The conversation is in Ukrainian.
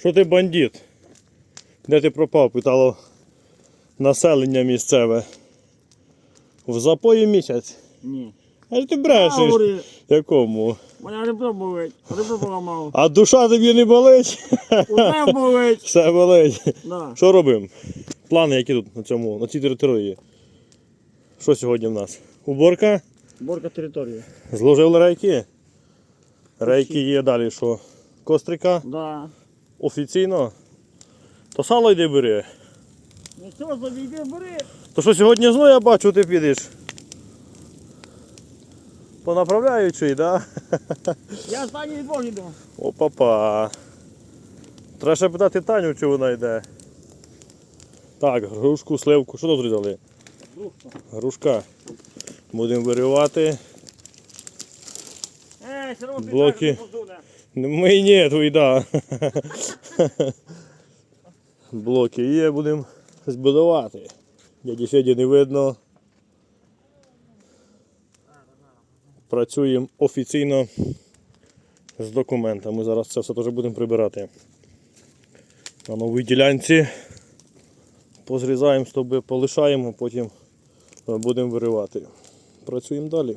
Що ти бандит? Де ти пропав? Питало населення місцеве. В запої місяць. Ні. А ти брешеш. Якому? мене ребро болить, ребро поламав. А душа тобі не болить? Усе болить. Все болить. Да. Що робимо? Плани, які тут на цьому, на цій території. Що сьогодні в нас? Уборка? Борка території. Зложили рейки. Рейки є далі що? Кострика Да. Офіційно. То сало йди бери. Нічого собі йди, бери. То що сьогодні знову я бачу, ти підеш. По направляючій, да? Я останній Бог йду. О, папа. Треба ще питати Таню, чи вона йде. Так, грушку, сливку. Що тут зрізали? Дружка. Грушка. Будемо виривати. Е, Блоки. позуне. Ми ні, твій да. Блоки є, будемо щось будувати. Дяді Феді не видно. Працюємо офіційно з документами. Зараз це все теж будемо прибирати. На новій ділянці позрізаємо стовби, полишаємо, потім будемо виривати. Працюємо далі.